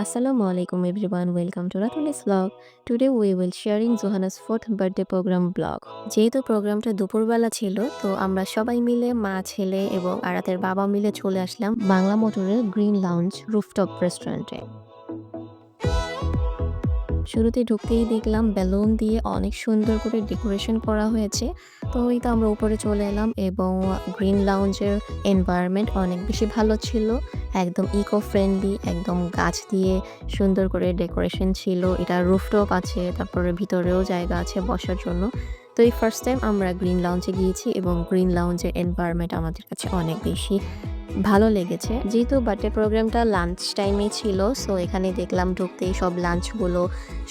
Assalamu alaikum everyone, welcome to Ratulis vlog. Today we will sharing Zohana's fourth birthday program vlog. যেহেতু প্রোগ্রামটা দুপুরবেলা ছিল তো আমরা সবাই মিলে মা ছেলে এবং আরাতের বাবা মিলে চলে আসলাম বাংলা মোটরের গ্রিন লাউঞ্জ রুফটপ রেস্টুরেন্টে শুরুতে ঢুকতেই দেখলাম বেলুন দিয়ে অনেক সুন্দর করে ডেকোরেশন করা হয়েছে। তো ওই তো আমরা উপরে চলে এলাম এবং গ্রিন লাউঞ্জের এনভায়রনমেন্ট অনেক বেশি ভালো ছিল। একদম ইকো ফ্রেন্ডলি একদম গাছ দিয়ে সুন্দর করে ডেকোরেশন ছিল। এটা রুফটপ আছে, তারপরে ভিতরেও জায়গা আছে বসার জন্য। তো এই ফার্স্ট টাইম আমরা গ্রিন লাউঞ্জে গিয়েছি এবং গ্রিন লাউঞ্জের এনভায়রনমেন্ট আমাদের কাছে অনেক বেশি ভালো লেগেছে। যেহেতু বার্থডে প্রোগ্রামটা লাঞ্চ টাইমে ছিল সো এখানে দেখলাম ঢুকতেই সব লাঞ্চগুলো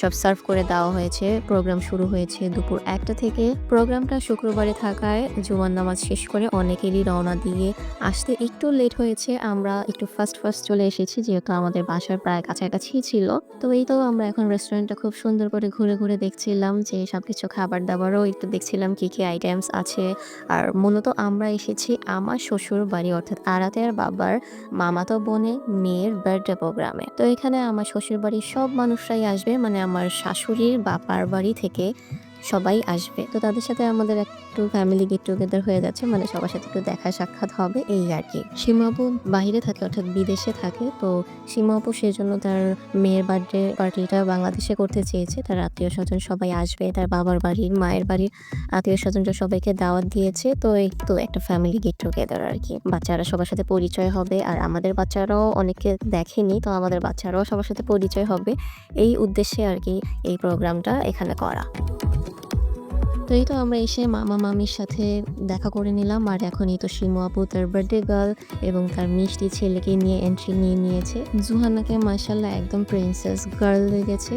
সব সার্ভ করে দেওয়া হয়েছে। প্রোগ্রাম শুরু হয়েছে দুপুর একটা থেকে। প্রোগ্রামটা শুক্রবারে থাকায় জুমার নামাজ শেষ করে অনেকেরই রওনা দিয়ে আসতে একটু লেট হয়েছে। আমরা একটু ফার্স্ট ফার্স্ট চলে এসেছি, যেহেতু আমাদের বাসার প্রায় কাছাকাছি ছিল। তো এই তো আমরা এখন রেস্টুরেন্টটা খুব সুন্দর করে ঘুরে ঘুরে দেখছিলাম যে সবকিছু খাবার দাবারও একটু দেখছিলাম কি কি আইটেমস আছে। আর মূলত আমরা এসেছি আমার শ্বশুর বাড়ি অর্থাৎ আরাতের বাবার মামাতো বোনে মেয়ের বার্থডে প্রোগ্রামে তো এখানে আমার শ্বশুর বাড়ির সব মানুষরাই আসবে মানে আমার শাশুড়ির বাপার বাড়ি থেকে সবাই আসবে। তো তাদের সাথে আমাদের একটু ফ্যামিলি গেট টুগেদার হয়ে যাচ্ছে মানে সবার সাথে একটু দেখা সাক্ষাৎ হবে এই আর কি। সীমাপু বাইরে থাকে, অর্থাৎ বিদেশে থাকে, তো সীমাপু সেজন্য তার মেয়ের বার্থডে পার্টিটা বাংলাদেশে করতে চেয়েছে। তার আত্মীয় স্বজন সবাই আসবে, তার বাবার বাড়ির মায়ের বাড়ির আত্মীয় স্বজনরা সবাইকে দাওয়াত দিয়েছে। তো এই তো একটা ফ্যামিলি গেট টুগেদার আর কি। বাচ্চারা সবার সাথে পরিচয় হবে, আর আমাদের বাচ্চারাও অনেকে দেখেনি, তো আমাদের বাচ্চারাও সবার সাথে পরিচয় হবে। এই উদ্দেশ্যে আর কি এই প্রোগ্রামটা এখানে করা। তো এই তো আমরা এসে মামা মামির সাথে দেখা করে নিলাম। আর এখন এই তো শিমু আপু তার বার্থডে গার্ল এবং তার মিষ্টি ছেলেকে নিয়ে এন্ট্রি নিয়ে নিয়েছে। জুহানাকে মাসাল্লাহ একদম প্রিন্সেস গার্ল লেগেছে।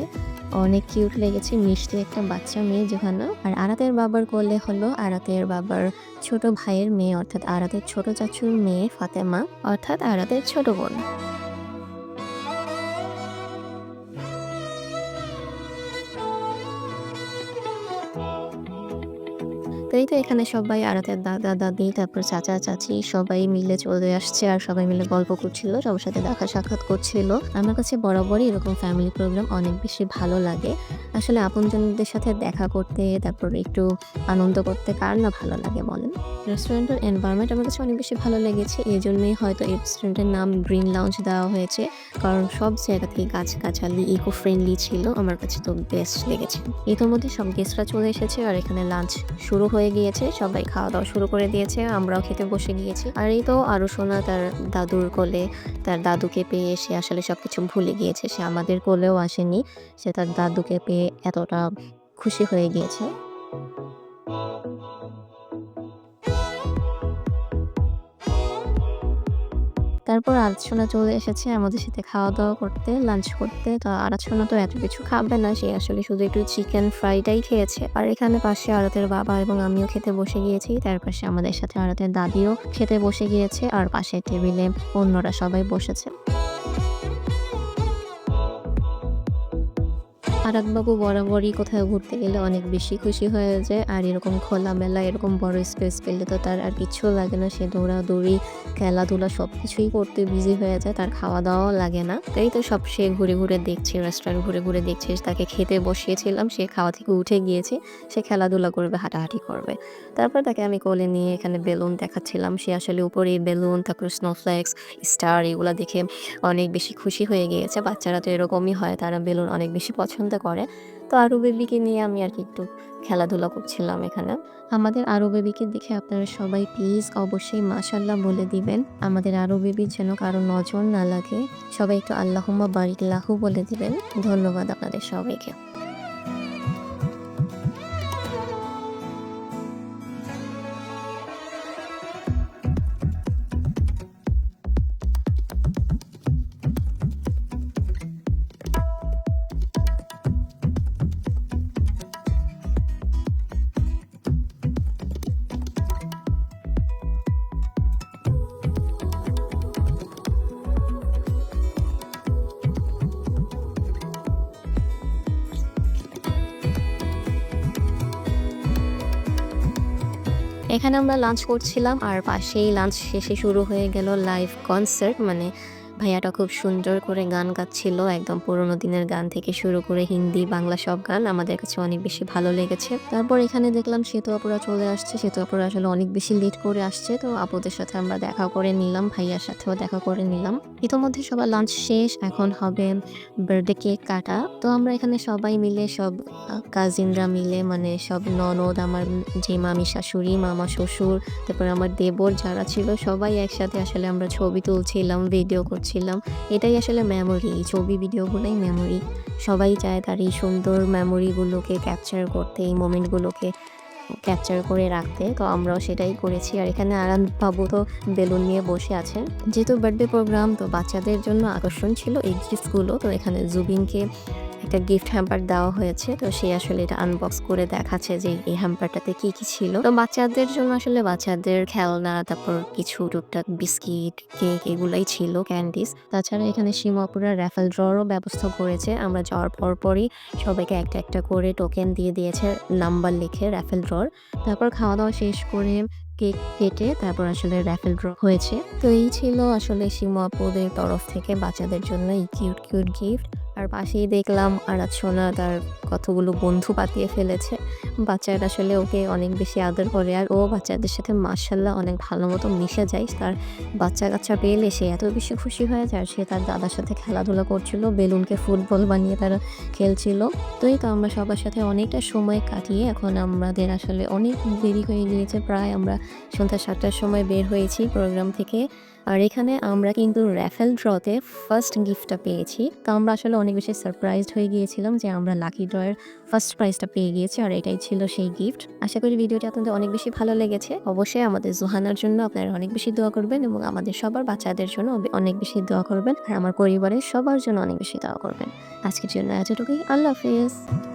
অনেক কিউট লেগেছে। মিষ্টি একটা বাচ্চা মেয়ে জোহানা। আর আরাতের বাবার কোলে হলো আরাতের বাবার ছোট ভাইয়ের মেয়ে, অর্থাৎ আরাতের ছোট চাচুর মেয়ে ফাতেমা, অর্থাৎ আরাতের ছোট বোন। তো এই তো এখানে সবাই আরাতের দাদা, দাদি, তারপর চাচা, চাচি সবাই মিলে চলে আসছে আর সবাই মিলে গল্প করছিল, সবার সাথে দেখা সাক্ষাৎ করছিল। আমার কাছে বরাবরই এরকম ফ্যামিলি প্রোগ্রাম অনেক বেশি ভালো লাগে। আসলে আপনজনদের সাথে দেখা করতে, তারপর একটু আনন্দ করতে কার না ভালো লাগে বলেন? রেস্টুরেন্টের এনভায়রনমেন্ট আমার কাছে অনেক বেশি ভালো লেগেছে। এই জন্যই হয়তো এই রেস্টুরেন্টের নাম গ্রিন লাউঞ্জ দেওয়া হয়েছে। কারণ সব জায়গা থেকে গাছগাছালি ইকো ফ্রেন্ডলি ছিল। আমার কাছে তো বেস্ট লেগেছে। ইতিমধ্যে সব গেস্টরা চলে এসেছে আর এখানে লাঞ্চ শুরু হয়ে গিয়েছে, সবাই খাওয়া দাওয়া শুরু করে দিয়েছে, আমরাও খেতে বসে গিয়েছি। আর এই তো আরও সোনা তার দাদুর কোলে, তার দাদুকে পেয়ে সে আসলে সবকিছু ভুলে গিয়েছে, সে আমাদের কোলেও আসেনি, সে তার দাদুকে পেয়ে এতটা খুশি হয়ে গিয়েছে। তারপর আলোচনা চলে এসেছে, আমাদের সাথে খাওয়া দাওয়া করতে লাঞ্চ করতে। তো আরাধনা তো এত কিছু খাবে না, সে আসলে শুধু একটু চিকেন ফ্রাইটাই খেয়েছে। আর এখানে পাশে আরতের বাবা এবং আমিও খেতে বসে গিয়েছি, তার পাশে আমাদের সাথে আরতের দাদিও খেতে বসে গিয়েছে, আর পাশে টেবিলে অন্যরা সবাই বসেছে। আরাকবাবু বরাবরই কোথাও ঘুরতে গেলে অনেক বেশি খুশি হয়ে যায়। আর এরকম খোলামেলা, এরকম বড় স্পেস পেলে তো তার আর কিচ্ছু লাগে না। সে দৌড়াদৌড়ি, খেলাধুলা সব কিছুই করতে বিজি হয়ে যায়, তার খাওয়া দাওয়াও লাগে না। তাই তো সব সে ঘুরে ঘুরে দেখছে রেস্টুরেন্ট ঘুরে ঘুরে দেখছে, তাকে খেতে বসিয়েছিলাম, সে খাওয়া থেকে উঠে গিয়েছে, সে খেলাধুলা করবে, হাঁটাহাঁটি করবে। তারপর তাকে আমি কোলে নিয়ে এখানে বেলুন দেখাচ্ছিলাম, সে আসলে উপরে বেলুন, তারপর স্নোফ্লেক্স স্টার এগুলো দেখে অনেক বেশি খুশি হয়ে গিয়েছে। বাচ্চারা তো এরকমই হয়, তারা বেলুন অনেক বেশি পছন্দ করে। তো আরু বেবিকে নিয়ে আমি আর কি একটু খেলাধুলা করছিলাম এখানে। আমাদের আরও বেবিকে দেখে আপনারা সবাই প্লিজ অবশ্যই মাশাল্লাহ বলে দিবেন। আমাদের আরও বেবির যেন কারও নজর না লাগে। সবাই একটু আল্লাহম্মা বারিক লাহু বলে দিবেন। ধন্যবাদ আপনাদের সবাইকে। এখানে আমরা লাঞ্চ করছিলাম আর পাশেই লাঞ্চ শেষে শুরু হয়ে গেল লাইভ কনসার্ট মানে ভাইয়াটা খুব সুন্দর করে গান গাচ্ছিল, একদম পুরোনো দিনের গান থেকে শুরু করে হিন্দি, বাংলা সব গান আমাদের কাছে অনেক বেশি ভালো লেগেছে। তারপর এখানে দেখলাম সেতু আপুরা চলে আসছে, সেতু আপুরা আসলে অনেক বেশি লেট করে আসছে, তো আপুদের সাথে আমরা দেখা করে নিলাম, ভাইয়ার সাথেও দেখা করে নিলাম। ইতোমধ্যে সবার লাঞ্চ শেষ, এখন হবে বার্থডে কেক কাটা। তো আমরা এখানে সবাই মিলে, সব কাজিনরা মিলে মানে সব ননদ, আমার যে মামি শাশুড়ি, মামা শ্বশুর, তারপর আমার দেবর যারা ছিল, সবাই একসাথে আসলে আমরা ছবি তুলছিলাম ভিডিও করছিলাম। এটাই আসলে মেমোরি ছবি ভিডিওগুলোই মেমোরি সবাই চায় তার এই সুন্দর মেমোরিগুলোকে ক্যাপচার করতে, এই মোমেন্টগুলোকে ক্যাপচার করে রাখতে। তো আমরাও সেটাই করেছি। আর এখানে আরাম বাবু তো বেলুন নিয়ে বসে আছেন। যেহেতু বার্থডে প্রোগ্রাম তো বাচ্চাদের জন্য আকর্ষণ ছিল এই গিফটগুলো তো এখানে জুবিনকে একটা গিফট হ্যাম্পার দেওয়া হয়েছে, তো সে আসলে এটা আনবক্স করে দেখাচ্ছে যে এই হ্যাম্পারটাতে কি কি ছিল। তো বাচ্চাদের জন্য আসলে বাচ্চাদের খেলনা, তারপর কিছু টুকটাক বিস্কিট, কেক এগুলাই ছিল ক্যান্ডিস তাছাড়া এখানে সীমাপুরা র্যাফেল ড্ররও ব্যবস্থা করেছে। আমরা যাওয়ার পর পরই সবাইকে একটা একটা করে টোকেন দিয়ে দিয়েছে নাম্বার লিখে র্যাফেল ড্রর তারপর খাওয়া দাওয়া শেষ করে কেক কেটে তারপর আসলে র্যাফেল ড্র হয়েছে। তো এই ছিল আসলে সীমাপুদের তরফ থেকে বাচ্চাদের জন্য এই কিউট কিউট গিফট আর পাশেই দেখলাম আরাত সোনা তার কতগুলো বন্ধু পাতিয়ে ফেলেছে। বাচ্চারা আসলে ওকে অনেক বেশি আদর করে আর ও বাচ্চাদের সাথে মার্শাল্লাহ অনেক ভালো মতো মিশে যায়। তার বাচ্চা কাচ্চা পেলে সে এত বেশি খুশি হয়ে যায় সে তার দাদার সাথে খেলাধুলা করছিল, বেলুনকে ফুটবল বানিয়ে তারা খেলছিল। তো এই তো আমরা সবার সাথে অনেকটা সময় কাটিয়ে এখন আমাদের আসলে অনেক দেরি হয়ে গিয়েছে। প্রায় আমরা সন্ধ্যা সাতটার সময় বের হয়েছি প্রোগ্রাম থেকে। আর এখানে আমরা কিন্তু র্যাফেল ড্রতে ফার্স্ট গিফটটা পেয়েছি। তো আমরা আসলে অনেক বেশি সারপ্রাইজড হয়ে গিয়েছিলাম যে আমরা লাকি ড্রয়ের ফার্স্ট প্রাইজটা পেয়ে গিয়েছি আর এটাই ছিল সেই গিফট আশা করি ভিডিওটি আপনাদের অনেক বেশি ভালো লেগেছে। অবশ্যই আমাদের জোহানার জন্য আপনারা অনেক বেশি দোয়া করবেন এবং আমাদের সবার বাচ্চাদের জন্য অনেক বেশি দোয়া করবেন আর আমার পরিবারের সবার জন্য অনেক বেশি দোয়া করবেন। আজকের জন্য এতটুকুই। আল্লাহ হাফিজ।